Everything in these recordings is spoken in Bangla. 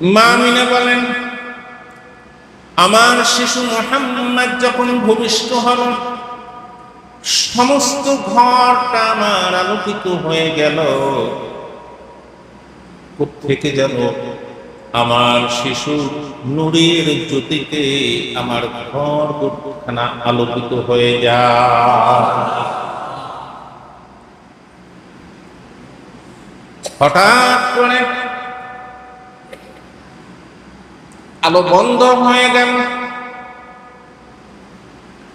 মা আমিনা বলেন, আমার শিশু মোহাম্মদ যখন ভূমিষ্ঠ হল, সমস্ত ঘরটা আমার আলোকিত হয়ে গেল। থেকে যেন আমার শিশু নুরের জ্যোতিতে আমার ঘর খানা আলোকিত হয়ে যায়। হঠাৎ করে আলো বন্ধ হয়ে গেল।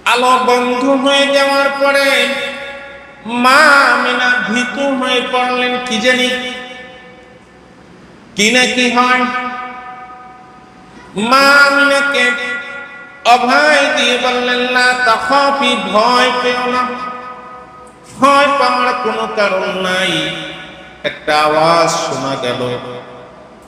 আলো বন্ধ হয়ে যাওয়ার পরে মা আমিনা ভীতু হয়ে পড়লেন, কি জানি? কি না কি হয়? মা আমিনাকে অভয় দিয়ে বললেন, না তখনই ভয় পেও না। ভয় পাওয়ার কোনো কারণ নাই। একটা আওয়াজ শোনা গেল।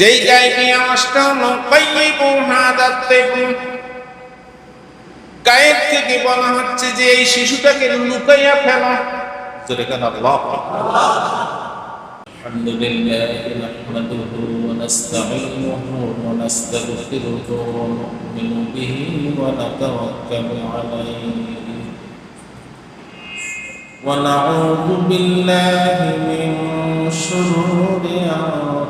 যেই গাইবি আওয়াজটা হলো বাইয়ু হাদাত তিফল গায়ের থেকে বলা হচ্ছে যে এই শিশুটাকে লুকাইয়া ফেলা জোরে কান আল্লাহ الحمد لله نحمده ونستعينه ونستغفره ونؤمن به ونتوكل عليه ونعوذ بالله من شرور أنفسنا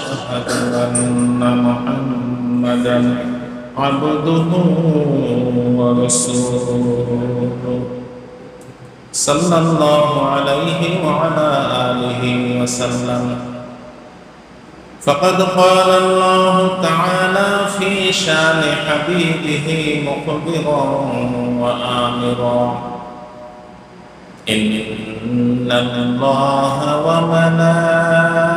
أن محمدا عبده ورسوله صلى الله عليه وعلى آله وسلم فقد قال الله تعالى في شان حبيبه مخبرا وآمرا إن الله وملائكته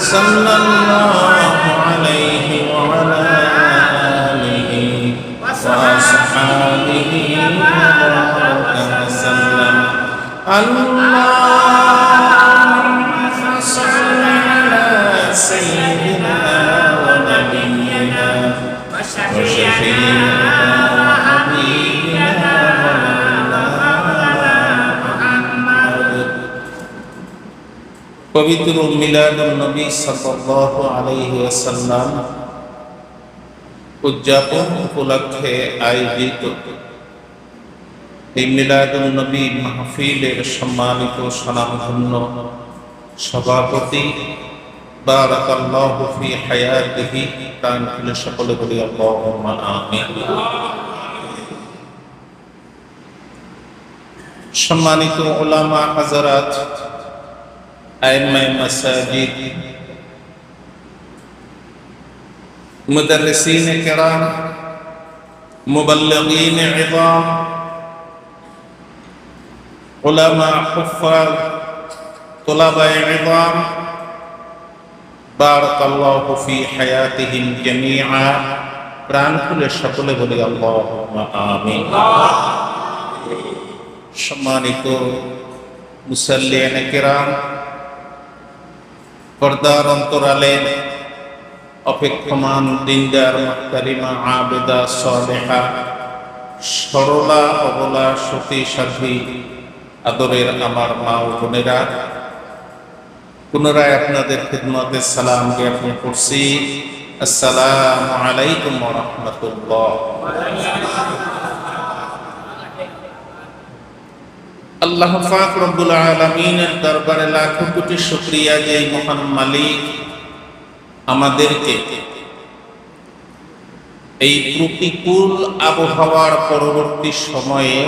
صلى الله عليه وعلى آله وأصحابه وبارك وسلم اللهم পবিত্র মিলাদুল নবী সাল্লাল্লাহু আলাইহি ওয়াসাল্লাম উদযাপন উপলক্ষে আয়োজিত এই মিলাদুল নবী মাহফিলের সম্মানিত স্বনামধন্য সভাপতি বারাকাল্লাহু ফি হায়াতিহি, প্রাণ খুলে সকলে বলি আল্লাহুম্মা আমিন। সম্মানিত ওলামা হাজারাত আইমাই মাসাজিদ مدرسين كرام مبلغين عظام علماء حفاظ طلباء عظام بارك الله في حياتهم جميعا প্রাণ খুলে সকলে বলি আল্লাহ আমিন সম্মানিত মুসাল্লিয়ান কেরাম পর্দার অন্তরালে অপেক্ষমান দিনদার মাহতারিমা আবেদা সলেহা, সরলা অবলা সতী সাধী আদরের আমার মা ও বোনেরা, পুনরায় আপনাদের খিদমতে সালাম জ্ঞাপন করছি। আসসালামু আলাইকুম রহমতুল্লাহ। আল্লাহ পাক রব্বুল আলামিনের দরবারে লাখো কোটি শুকরিয়া যে মহান মালিক আমাদেরকে এই প্রতিকূল আবহাওয়ার পরবর্তী সময়ে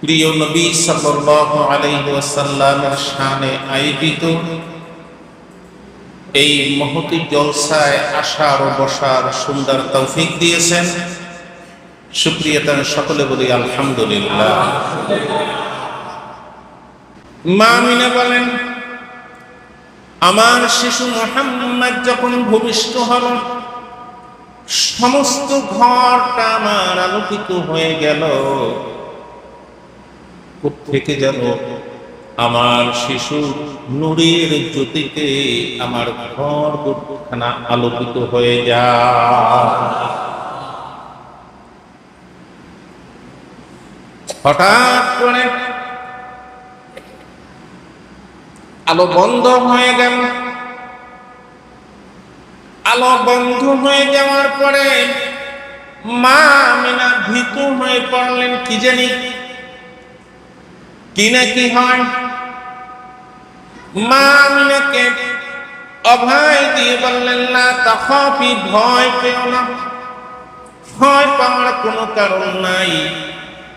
প্রিয় নবী সাল্লাল্লাহু আলাইহি ওয়াসাল্লামের শানে আয়োজিত এই মহতি জলসায় আসার ও বসার সুন্দর তৌফিক দিয়েছেন। তার সকলে বলি, আলহামদুলিল্লাহ। মা মিনা বলেন, আমার শিশু মোহাম্মদ যখন ভূমিষ্ঠ হল, সমস্ত ঘরটা আমার আলোকিত হয়ে গেল। থেকে যেন আমার শিশু নুরের জ্যোতিতে আমার ঘর দুখানা আলোকিত হয়ে যায়। হঠাৎ করে আলো বন্ধ হয়ে গেল। আলো বন্ধ হয়ে যাওয়ার পরে মা মিনা ভীতু হয়ে পড়লেন, কি জানি? কি না কি হয়? মা মিনাকে অভয় দিয়ে বললেন, না, তথাপি ভয় পেও না। ভয় পাওয়ার কোনো কারণ নাই।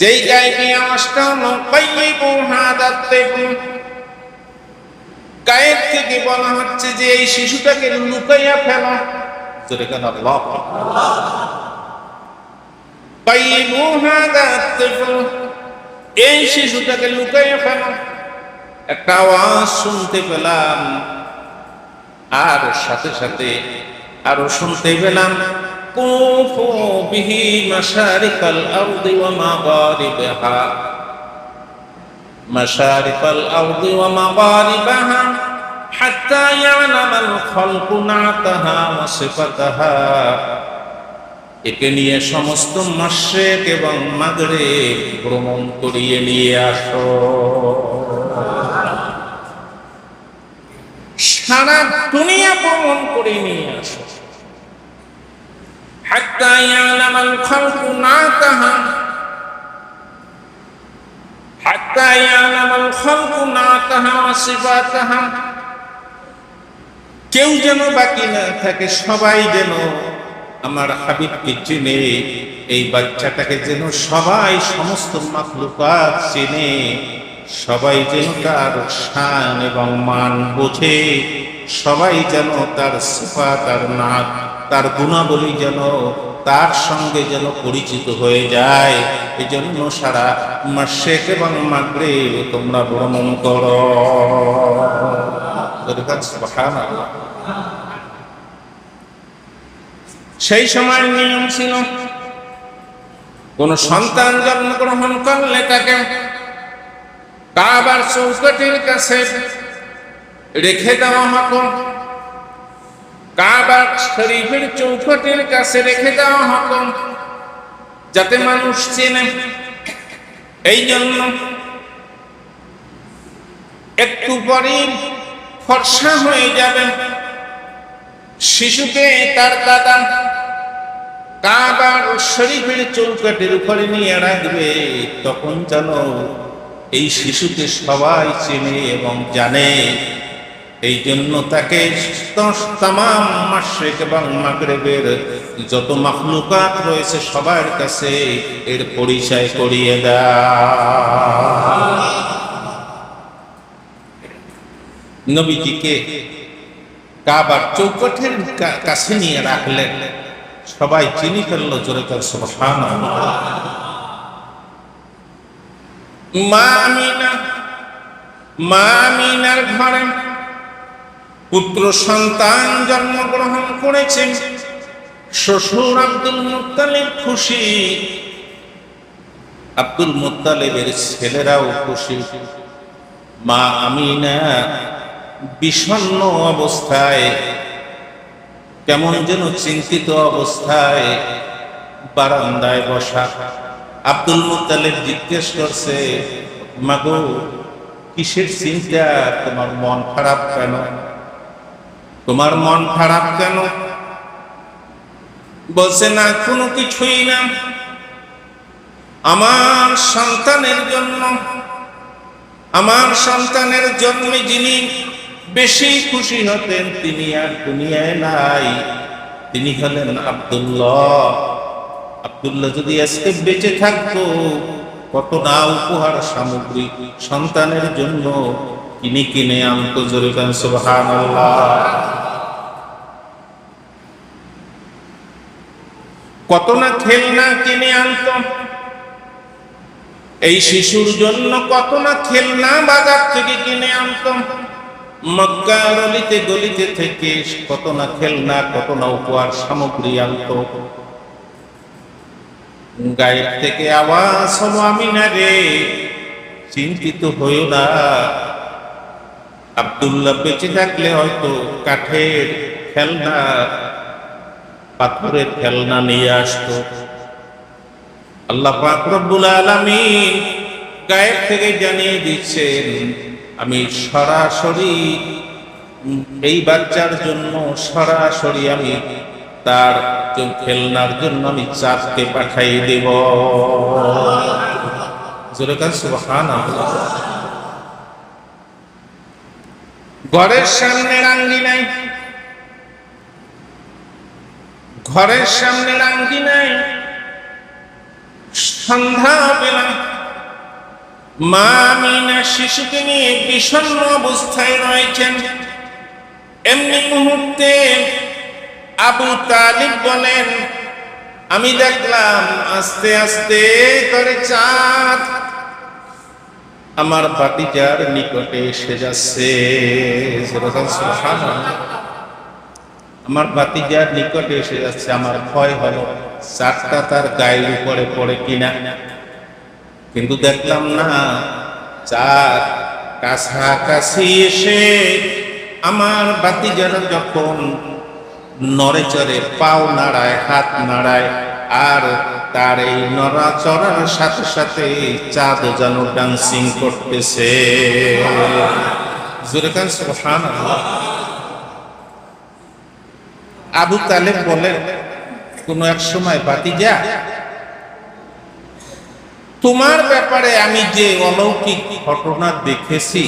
যেই গাইবি আওয়াজটা হলো বাইয়ু হাদা তিফল গায়ের থেকে বলা হচ্ছে যে এই শিশুটাকে লুকাইয়া ফেলা। জোরে কান আল্লাহ বাইয়ু হাদা তিফল এই শিশুটাকে লুকাইয়া ফেলা। একটা আওয়াজ শুনতে পেলাম। আর সাথে সাথে আরও শুনতে পেলাম। কুফু বিহি মাশারিকাল আরদি ওয়া মাগারিবাহা مشارق الأرض ومغاربها حتى يعلم الخلق نعتها وصفتها একে নিয়ে সমস্ত মাসেক এবং মাগরে ভ্রমণ করিয়ে নিয়ে আসো সারা দুনিয়া ভ্রমণ করে নিয়ে আসো حتى يعلم الخلق نعتها حتى يعلم الخلق نعتها وصفاتها কেউ যেন বাকি না থাকে সবাই যেন আমার হাবিবকে চিনে এই বাচ্চাটাকে যেন সবাই সমস্ত মাখলুকাত চিনে সবাই যেন তার শান এবং মান বোঝে সবাই যেন তার সিফা তার নাক তার গুণাবলী যেন তার সঙ্গে যেন পরিচিত হয়ে যায় এই জন্য সারা মাসেক এবং মাগরে তোমরা ভ্রমণ করো। সেই সময় নিয়ম ছিল, কোন সন্তান জন্মগ্রহণ করলে তাকে কাবার চৌকটির কাছে রেখে দেওয়া হতো। কাবার শরীফের চৌকটির কাছে রেখে দেওয়া হতো, যাতে মানুষ চেনে। এই জন্য একটু পরে ফর্সা হয়ে যাবে। শিশুকে তার দাদা কাবার শরীফের চৌকাটের উপরে নিয়ে রাখবে, তখন যেন এই শিশুকে সবাই চেনে এবং জানে। এই জন্য তাকে যত মাখলুকাত রয়েছে সবার কাছে এর পরিচয় করিয়ে নবীজিকে কাবার চৌকঠের কাছে নিয়ে রাখলেন। সবাই চিনি ফেলল জোরে তার সুবহান মা আমিনা, মা আমিনার ঘরে পুত্র সন্তান জন্মগ্রহণ করেছেন শ্বশুর আব্দুল মুত্তালিব খুশি। আব্দুল মুত্তালিবের ছেলেরাও খুশি। মা আমিনা বিষণ্ণ অবস্থায়, কেমন যেন চিন্তিত অবস্থায় বারান্দায় বসা। আব্দুল মুতালেব জিজ্ঞেস করছে মাগো কিসের চিন্তা? তোমার মন খারাপ কেন? তোমার মন খারাপ কেন? বলছে, না, কোনো কিছুই না। আমার সন্তানের জন্য, আমার সন্তানের জন্মে যিনি বেশি খুশি হতেন, তিনি আর দুনিয়ায় নাই। তিনি হলেন আব্দুল্লাহ। আব্দুল্লাহ যদি আজকে বেঁচে থাকতো, কত না উপহার সামগ্রী সন্তানের জন্য কিনে কিনে আনতো জোরে গান সুবহানাল্লাহ। কত না খেলনা কিনে আনতো। এই শিশুর জন্য কত না খেলনা বাজার থেকে কিনে আনতাম মক্কা গলিতে গলিতে থেকে কত না খেলনা, কত না উপহার সামগ্রী আনত। গায়ের থেকে আওয়াজ হলো, আমি না রে, চিন্তিত হইও না। আব্দুল্লাহ বেঁচে থাকলে হয়তো কাঠের খেলনা পাথরের খেলনা নিয়ে আসতো। আল্লাহ পাক আলামিন গায়েব থেকে জানিয়ে দিচ্ছেন, আমি সরাসরি এই বাচ্চার জন্য, সরাসরি আমি তার খেলনার জন্য আমি চাঁদকে পাঠাই দেব। ঘরের সামনে রাঙ্গি নাই ঘরের সামনে রাঙ্গি নাই, সন্ধ্যা বেলা। মা মিনা শিশুকে নিয়ে বিষণ্ণ অবস্থায় রয়েছেন। এমনি মুহূর্তে আবু তালিব বলেন, আমি দেখলাম আস্তে আস্তে করে চাঁদ আমার বাতিজার নিকটে এসে যাচ্ছে। আমার বাতিজার নিকটে এসে যাচ্ছে, আমার ভয় হলো, চারটা তার গায়ের উপরে পড়ে কিনা। কিন্তু দেখলাম না, চার কাছাকাছি এসে আমার বাতিজারা যখন নড়ে চড়ে পাও নাড়ায়, হাত নাড়ায়, আর তার এই নড়াচড়ার সাথে সাথে চাঁদ যেন ডান্সিং করতেছে। জোরে কান, সুবহানাল্লাহ। আবু তালেব বলেন কোন এক সময় বাতিজা তোমার ব্যাপারে আমি যে অলৌকিক ঘটনা দেখেছি,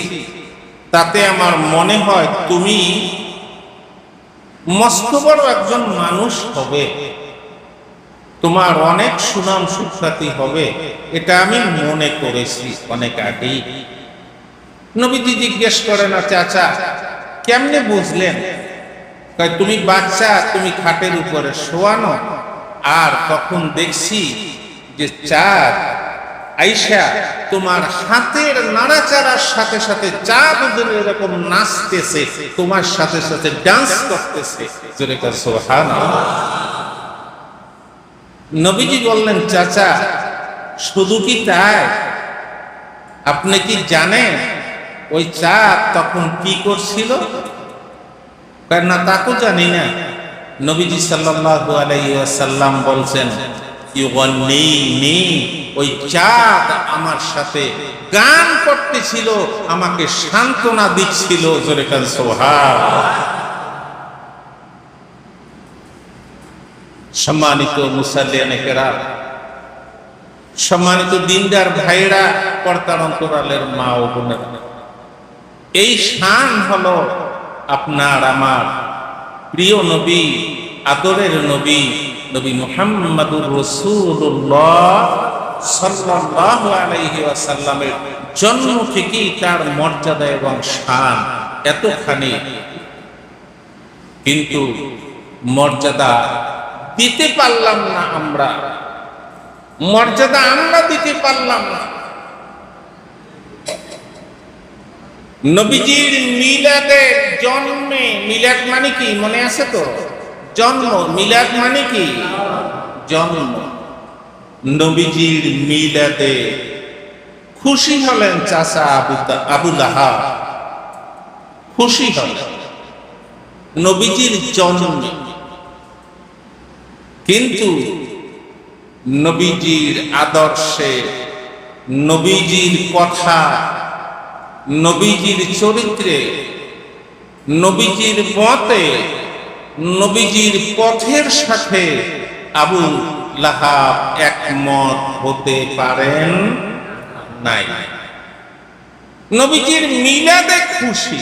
তাতে আমার মনে হয় তুমি মস্ত বড় একজন মানুষ হবে। তোমার অনেক সুনাম সুখ্যাতি হবে। এটা আমি মনে করেছি অনেক আগেই। নবীজি জিজ্ঞেস করে না চাচা কেমনে বুঝলেন কয়, তুমি বাচ্চা, তুমি খাটের উপরে শোয়ানো। আর তখন দেখছি যে চাঁদ আইসা তোমার হাতের নাড়াচাড়ার সাথে সাথে চাঁদ এরকম নাচতেছে, তোমার সাথে সাথে ডান্স করতেছে। নবীজি বললেন, চাচা, শুধু কি তাই? আপনি কি জানেন ওই চাঁদ তখন কি করছিল? কয় না তাকেও জানি না। নবীজি সাল্লাল্লাহু আলাইহি বলছেন ওই আমার সাথে গান আমাকে দিচ্ছিল। সম্মানিত সম্মানিত দিনদার ভাইরা কর্তার অন্তরালের মা ও বোনেরা, এই শান হলো আপনার আমার প্রিয় নবী, আদরের নবী নবী মুহাম্মাদুর রসুল্লাহ সাল্লাল্লাহু আলাইহি ওয়াসাল্লামের জন্ম থেকেই তার মর্যাদা এবং শান এতখানি। কিন্তু মর্যাদা দিতে পারলাম না আমরা। মর্যাদা আমরা দিতে পারলাম না। নবীজির মিলাদের জন্মে, মিলাদ মানে কি? মনে আছে তো? জন্ম, মিলাদ মানে কি? জন্ম। নবীজির মিলাদে খুশি হলেন চাচা আবু আবু লাহাব। খুশি হলেন। নবীজির জন্মে। কিন্তু নবীজির আদর্শে নবীজির কথা নবীজির চরিত্রে, নবীজির মতে নবীজির পথের সাথে আবু লাহাব একমত হতে পারেন নাই। নবীজির মিলাদে খুশি।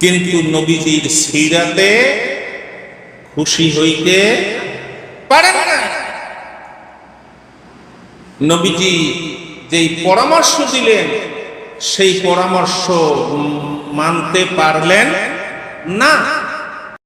কিন্তু নবীজির সিরাতে খুশি হইতে পারেন না নবীজি যেই পরামর্শ দিলেন সেই পরামর্শ মানতে পারলেন না।